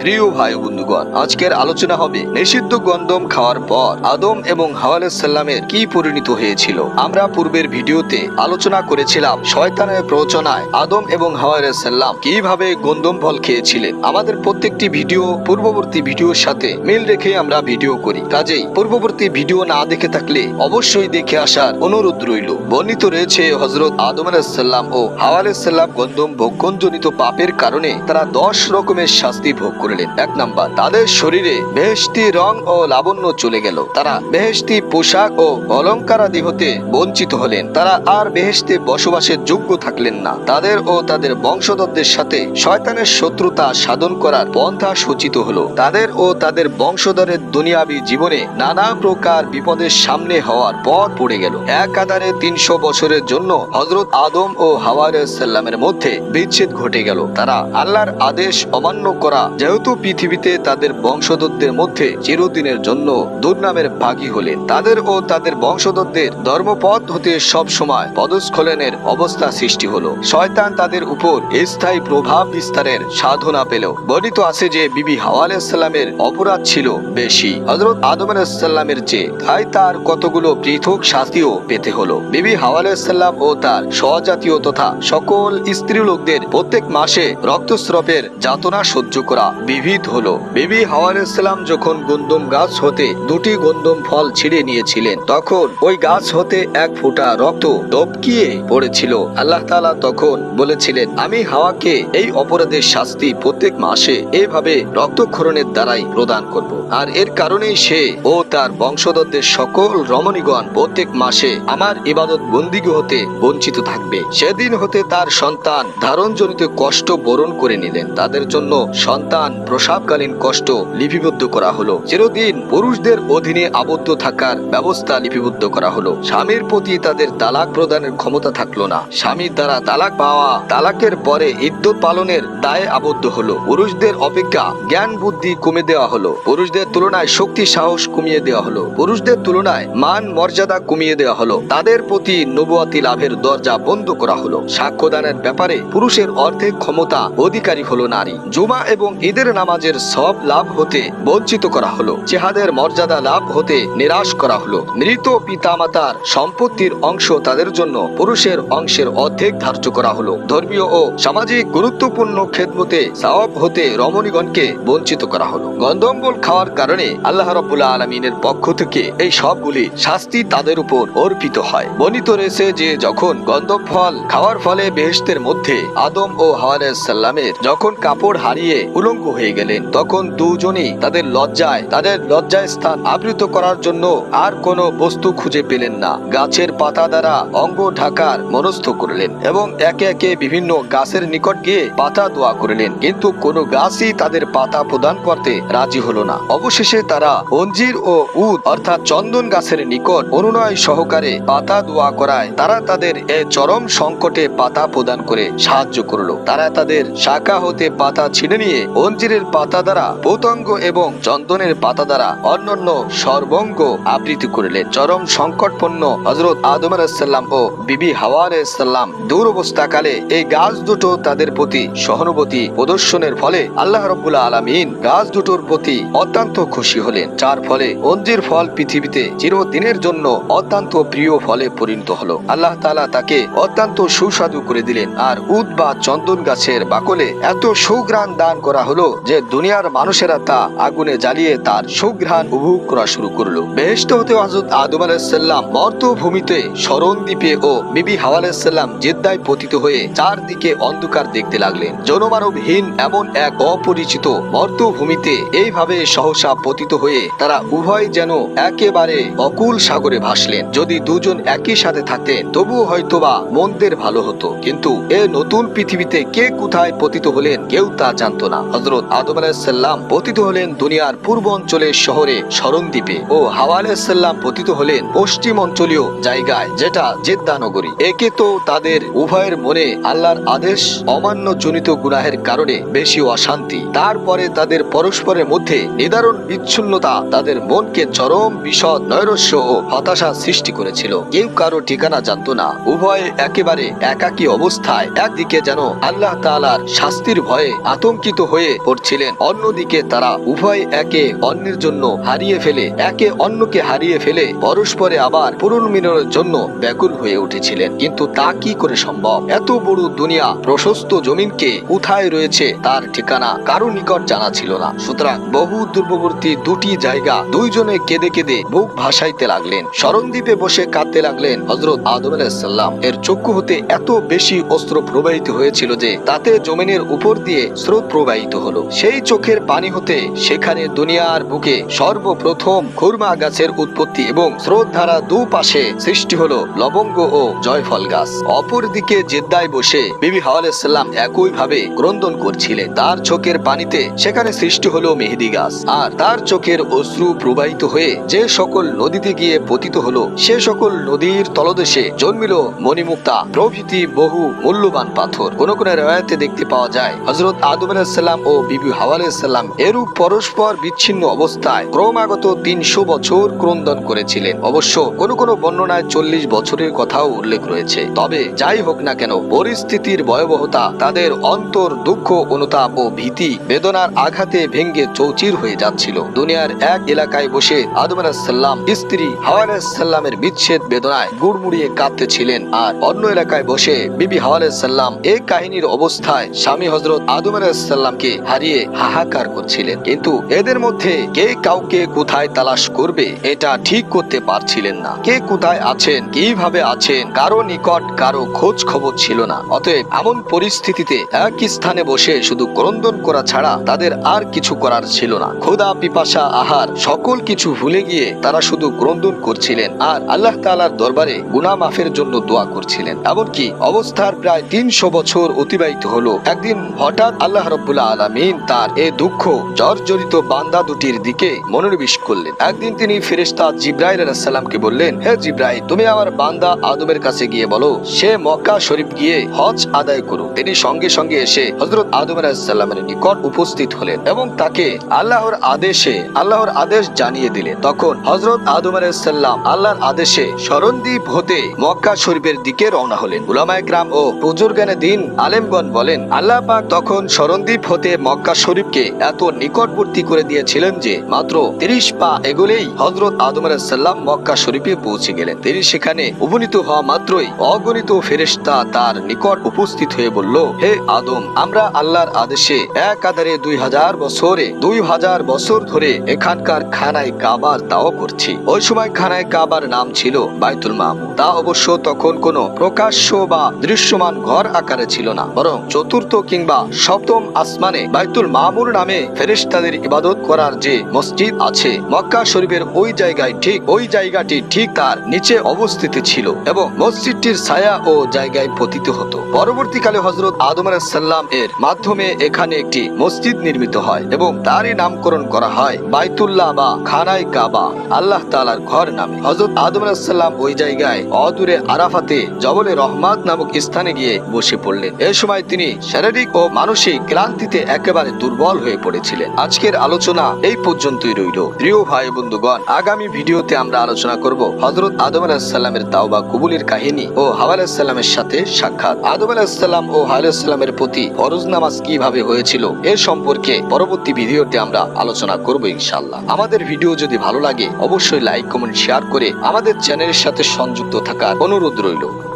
প্রিয় ভাই বন্ধুগণ, আজকের আলোচনা হবে নিষিদ্ধ গন্ধম খাওয়ার পর আদম এবং হাওয়াল সাল্লামের কি পরিণত হয়েছিল। আমরা পূর্বের ভিডিওতে আলোচনা করেছিলাম শয়তানের আদম এবং হাওয়াল সাল্লাম কীভাবে গন্ধম ফল খেয়েছিলেন। আমাদের প্রত্যেকটি ভিডিও পূর্ববর্তী ভিডিওর সাথে মিল রেখে আমরা ভিডিও করি। কাজেই পূর্ববর্তী ভিডিও না দেখে থাকলে অবশ্যই দেখে আসার অনুরোধ রইল। বর্ণিত রয়েছে হজরত আদম আলাইসাল্লাম ও হাওয়া আলাইসাল্লাম গন্ধম ভক্ষণজনিত পাপের কারণে তারা দশ রকমের শাস্তি ভোগ করলেন। এক নাম্বার, তাদের শরীরে বেহেশতি রং ও লাবণ্য চলে গেল। তারা বেহেশতি পোশাক ও অলঙ্কারাদি হতে বঞ্চিত হলেন। তারা আর বেহেশতে বসবাসের যোগ্য থাকলেন না। তাদের ও তাদের বংশধরদের সাথে শয়তানের শত্রুতা সাধন করার পন্থা সূচিত হলো। তাদের ও তাদের বংশধরের দুনিয়াবী জীবনে নানা প্রকার বিপদের সামনে হওয়ার পর পড়ে গেল। এক আধারে তিনশো বছরের জন্য হজরত আদম ও হাওয়ার সাল্লামের মধ্যে বিচ্ছেদ ঘটে গেল। তারা আল্লাহর আদেশ অমান্য করা, যেহেতু পৃথিবীতে তাদের বংশধরদের মধ্যে চিরদিনের জন্য দুর্নামের ভাগী হলেন তাদের ও তাদের বংশধরদের ধর্মপথ হতে সব সময় পদস্খলনের অবস্থা সৃষ্টি হলো। শয়তান তাদের উপর স্থায়ী প্রভাব বিস্তারের সাধনা পেল। বর্ণিত আছে যে বিবি হাওয়া আলাইসাল্লামের অপরাধ ছিল বেশি। হজরত আদম আলাইসাল্লামের চেয়ে, তাই তার কতগুলো পৃথক শাস্তিও পেতে হলো। বিবি হাওয়া আলাইসাল্লাম ও তার স্বজাতীয় তথা সকল স্ত্রী লোকদের প্রত্যেক মাসে রক্তস্রবের যাতনা সহ্য করা বিবিধ হলো। বিবি হাওয়া আলাইসাল্লাম যখন গন্দম গাছ হতে দুটি গন্দম ফল ছিঁড়ে নিয়েছিলেন, তখন ওই গাছ হতে এক ফোঁটা রক্ত টপকিয়ে পড়েছিল। আল্লাহ তাআলা তখন বলেছিলেন, আমি হাওয়াকে এই অপরাধের শাস্তি প্রত্যেক মাসে এভাবে রক্তক্ষরণের দ্বারাই প্রদান করব। আর এর কারণেই সে ও তার বংশধরদের সকল রমণীগণ প্রত্যেক মাসে আমার ইবাদত বন্দিগি হতে বঞ্চিত থাকবে। সেদিন হতে তার সন্তান ধারণজনিত কষ্ট বরণ করে নিলেন। তাদের জন্য সন্তান প্রসাবকালীন কষ্ট লিপিবদ্ধ করা হলো। চিরদিন পুরুষদের অধীনে আবদ্ধ থাকার ব্যবস্থা লিপিবদ্ধ করা হলো। স্বামীর প্রতি তাদের তালাক প্রদানের ক্ষমতা থাকল না। স্বামীর দ্বারা তালাক পাওয়া তালাকের পরে ইদ্যত পালনের দায়ে আবদ্ধ হলো। পুরুষদের অপেক্ষা জ্ঞান বুদ্ধি কমে দেওয়া হলো। পুরুষদের তুলনায় শক্তি সাহস কমিয়ে দেওয়া হলো। পুরুষদের তুলনায় মান মর্যাদা কমিয়ে দেওয়া হলো। তাদের প্রতি নবুয়াতি লাভের দরজা বন্ধ করা হলো। সাক্ষ্যদানের ব্যাপারে পুরুষের অর্ধেক ক্ষমতা অধিকারী হলো নারী। জুমা এবং ঈদের নামাজের সব লাভ হতে বঞ্চিত করা হলো। চেহাদের মর্যাদা লাভ হতে নিরাশ করা হলো। মৃত পিতামাতার সম্পত্তির অংশ তাদের জন্য পুরুষের অংশের অর্ধেক ধার্য করা হলো। ধর্মীয় ও সামাজিক গুরুত্বপূর্ণ খেদমতে সাওয়াব হতে রমণীগণকে বঞ্চিত করা হলো। গন্ধম্বল খাওয়ার কারণে আল্লাহ রাব্বুল আলমিনের পক্ষ থেকে এই সবগুলি শাস্তি তাদের উপর অর্পিত হয়। বর্ণিত রয়েছে যে যখন গন্ধম ফল খাওয়ার ফলে বেহেস্তের মধ্যে আদম ও হাওয়ার সাল্লামের যখন কাপড় হারিয়ে উলঙ্গ হয়ে গেলেন তখন দুজনই তাদের লজ্জায় তাদের লজ্জায় স্থান আবৃত করার জন্য আর কোনো বস্তু খুঁজে পেলেন না। গাছের পাতা দ্বারা অঙ্গ ঢাকার মনস্থ করলেন এবং একে একে বিভিন্ন গাছের নিকট গিয়ে পাতা দোয়া করলেন। কিন্তু কোনো গাছই তাদের পাতা প্রদান করতে রাজি হলো না। অবশেষে তারা অঞ্জির ও উদ, অর্থাৎ চন্দন গাছের নিকট অনুনয় সহকারে পাতা দোয়া করায় তারা তাদের এ চরম সংকটে পাতা প্রদান করে সাহায্য করল। তারা তাদের শাখা হতে পাতা ছিঁড়ে নিয়ে অঞ্জিরের পাতা দ্বারা পতঙ্গ এবং চন্দনের পাতা দ্বারা অন্যান্য সর্বঙ্গ আবৃত্তি করলেন। চরম সংকটপন্ন হজরত আদম আলাইসাল্লাম ও বিবি হাওয়া আলাইসাল্লাম দুরবস্থাকালে এই গাছ দুটো তাদের প্রতি সহানুভূতি প্রদর্শনের ফলে আল্লাহ রব্বুল্লাহ আলমিন গাছ দুটোর প্রতি অত্যন্ত খুশি হলেন। যার ফলে অঞ্জির ফল পৃথিবীতে চিরদিনের জন্য অত্যন্ত প্রিয় ফলে পরিণত হলো। আল্লাহ তালা তাকে অত্যন্ত সুস্বাদু করে দিলেন আর উদ বা চন্দন গাছের বাকলে এত সুঘ্রাণ দান করা হলো যে দুনিয়ার মানুষেরা তা আগুনে জ্বালিয়ে তার সুঘ্রাণ উপভোগ করা শুরু করল। বেহেস্ত হতে হজরত আদম আলাইসাল্লাম মর্তভূমিতে স্মরণ দ্বীপে ও বিবি হাওয়া আলাইসাল্লাম জেদ্দায় পতিত হয়ে চারদিকে অন্ধকার দেখতে লাগলেন। জনমানবহীন এমন এক অপরিচিত মর্তভূমিতে এইভাবে সহসা পতিত হয়ে তারা উভয় যেন একেবারে অকুল সাগরে ভাসলেন। যদি দুজন একই সাথে থাকতেন, তবুও হয়তোবা মন্দের ভালো হতো। কিন্তু এ নতুন পৃথিবীতে কে কোথায় পতিত হলেন কেউ তা জানতো না। হজরত আদম আলাইসাল্লাম পতিত হলেন দুনিয়ার পূর্ব অঞ্চলের শহরে স্মরণদ্বীপে ও হাওয়া আলাইসাল্লাম পতিত হলেন পশ্চিম অঞ্চলীয় জায়গায়, যেটা জেদ্দা নগরী। একে তো তাদের উভয়ের মনে আল্লাহর আদেশ অমান্য জনিত গুনাহের কারণে বেশি অশান্তি। তারপরে তাদের পরস্পরের মধ্যে নিদারুণ বিচ্ছিন্নতা তাদের মনকে চরম বিশদ নৈরস্য ও হতাশা সৃষ্টি করেছিল। কেউ কারও ঠিকানা জানতো না। উভয় একেবারে একাকী অবস্থায় একদিকে যেন আল্লাহ তাআলা তার শাস্তির ভয়ে আতঙ্কিত হয়ে পড়ছিলেন। অন্যদিকে তারা উভয় একে অন্যের জন্য হারিয়ে ফেলে, একে অন্যকে হারিয়ে ফেলে পরস্পরে আবার পুনর্মিলনের জন্য ব্যাকুল হয়ে উঠেছিলেন। কিন্তু তা কি করে সম্ভব? এত বড় দুনিয়া প্রশস্ত জমিনকে কোথায় রয়েছে তার ঠিকানা কারও নিকট জানা ছিল না। সুতরাং বহু দূরবর্তী দুটি জায়গা দুইজনে কেঁদে কেঁদে বুক ভাসাইতে লাগলেন। স্মরণদ্বীপে বসে কাঁদতে লাগলেন হজরত আদম আলাইসাল্লাম এর চক্ষু হতে এত বেশি অস্ত্র প্রবাহিত হয়েছিল যে তাতে জমিনের উপর দিয়ে স্রোত প্রবাহিত হলো। সেই চোখের পানি হতে সেখানে দুনিয়ার বুকে সর্বপ্রথম খুরমা গাছের উৎপত্তি এবং স্রোত ধারা দুপাশে সৃষ্টি হলো লবঙ্গ ও জয়ফল গাছ। অপরদিকে জেদ্দায় বসে বিবি হাওয়ালাম একই ভাবে ক্রন্দন করছিলেন। তার চোখের পানিতে সেখানে সৃষ্টি হলো মেহেদি গাছ। আর তার চোখের অশ্রু প্রবাহিত হয়ে যে সকল নদীতে গিয়ে পতিত হলো, সে সকল নদীর তলদেশে জন্মিল মণিমুক্তা প্রভৃতি বহু মূল্যবান পাথর। কোন কোন রেওয়ায়তে দেখতে পাওয়া যায়। হজরত আদম আলাহিসাল্লাম ও বিবি হাওয়া আলাহিসাল্লাম এরূপ পরস্পর বিচ্ছিন্ন অবস্থায় ক্রমাগত তিনশো বছর ক্রন্দন করেছিলেন। অবশ্য কোন কোন বর্ণনায় চল্লিশ বছরের কথাও উল্লেখ রয়েছে। তবে যাই হোক না কেন, পরিস্থিতির ভয়াবহতা তাদের অন্তর দুঃখ, অনুতাপ ও ভীতি, বেদনার আঘাতে ভেঙ্গে চৌচির হয়ে যাচ্ছিল। দুনিয়ার এক এলাকায় বসে আদম আলাহিসাল্লাম স্ত্রী হাওয়া আলাহিসাল্লামের বিচ্ছেদ বেদনায় গুড়মুড়িয়ে কাঁদতেছিলেন আর অন্য এলাকায় বসে বিবি হাওয়া আলাহিসাল্লাম এই কাহিনীর অবস্থায় স্বামী হজরত আদম আলাহিসাল্লামকে হারিয়ে হাহাকার করছিলেন। কিন্তু এদের মধ্যে কে কাউকে কোথায় তালাশ করবে, এটা ঠিক করতে পারছিলেন না। কে কোথায় আছেন, কীভাবে আছেন, কারও নিকট কারও খোঁজ খবর ছিল না। অতএব এমন পরিস্থিতিতে এক স্থানে বসে শুধু ক্রন্দন করা ছাড়া তাদের আর কিছু করার ছিল না। ক্ষুধা পিপাসা, আহার, সকল কিছু ভুলে গিয়ে তারা শুধু ক্রন্দন করছিলেন আর আল্লাহ তাআলার দরবারে গুনা মাফের জন্য দোয়া করছিলেন। এমনকি অবস্থার প্রায় তিনশো বছর অতিবাহিত হলো একদিন হঠাৎ আল্লাহ রব্বুল্লাহ আলমিন তার এ দুঃখ, জর্জরিত বান্দা দুটির দিকে মনোনিবেশ করলেন। একদিন তিনি ফেরেশতা জিব্রাইল আলাইসাল্লামকে বললেন, হে জিব্রাইল, তুমি আমার বান্দা আদমের কাছে গিয়ে বলো, সে মক্কা শরীফ গিয়ে হজ আদায় করুক। তিনি সঙ্গে সঙ্গে এসে হজরত আদম আলাইসাল্লামের নিকট উপস্থিত হলেন এবং তাকে আল্লাহর আদেশে, আল্লাহর আদেশ জানিয়ে দিলেন। তখন হজরত আদম আলাইসাল্লাম আল্লাহর আদেশে স্মরণদ্বীপ হতে মক্কা শরীফের দিকে রওনা হলেন। উলামায়ে গ্রাম ও বুজুর্গানে দিন আলেমগণ বলেন আল্লাহ পাক তখন স্মরণদ্বীপ হতে মক্কা শরীফকে এত নিকটবর্তী করে দিয়েছিলেন যে মাত্র তিরিশ পা এগোলেই হজরত আদম আলাইসাল্লাম মক্কা শরীফে পৌঁছে গেলেন। তিনি সেখানে উপনীত হওয়া মাত্রই অগণিত ফেরেশতা তার নিকট উপস্থিত হয়ে বলল, হে আদম, আমরা আল্লাহর আদেশে এক আধারে দুই হাজার বছরে দুই হাজার বছর ধরে এখানকার খানায় কাবার দাও করছি। ওই সময় খানায় কাবার নাম ছিল বাইতুল মামুর তা অবশ্য তখন কোনো প্রকাশ্য বা দৃশ্যমান ঘর আকারে ছিল না, বরং চতুর্থ কিংবা সপ্তম আসমানে বাইতুল মামুর নামে ফেরেশতাদের ইবাদত করার যে মসজিদ আছে, মক্কা শরীফের ওই জায়গায় ঠিক ওই জায়গাটি ঠিক তার নিচে অবস্থিত ছিল এবং মসজিদটির ছায়া ও জায়গায় পতিত হতো। পরবর্তীকালে হজরত আদম আলাইসাল্লাম এর মাধ্যমে এখানে একটি মসজিদ নির্মিত হয় এবং তারই নামকরণ করা হয় বাইতুল্লাহ বা খানাই কাবা, আল্লাহ তালার ঘর নামে। হজরত আদম আলাইসাল্লাম ওই জায়গায় অদূরে আরাফাতে জবলে রহমাত নামক স্থানে গিয়ে বসে পড়লেন। এ সময় তিনি শারীরিক ও মানসিক ক্লান্তিতে একেবারে দুর্বল হয়ে পড়েছিলেন। আজকের আলোচনা এই পর্যন্তই রইল। প্রিয় ভাই বন্ধুগণ, আগামী ভিডিওতে আমরা আলোচনা করব হজরত আদম আলাহিসাল্লামের তাওবা কবুলের কাহিনী ও হাওয়া সাথে সাক্ষাৎ। আদম আলাহিসাল্লাম ও হাওয়া প্রতি ফরজ নামাজ কীভাবে হয়েছিল এ সম্পর্কে পরবর্তী ভিডিওতে আমরা আলোচনা করব ইনশাল্লাহ আমাদের ভিডিও যদি ভালো লাগে, অবশ্যই লাইক, কমেন্ট, শেয়ার করে আমাদের চ্যানেলের সাথে সংযুক্ত থাকার অনুরোধ রইল।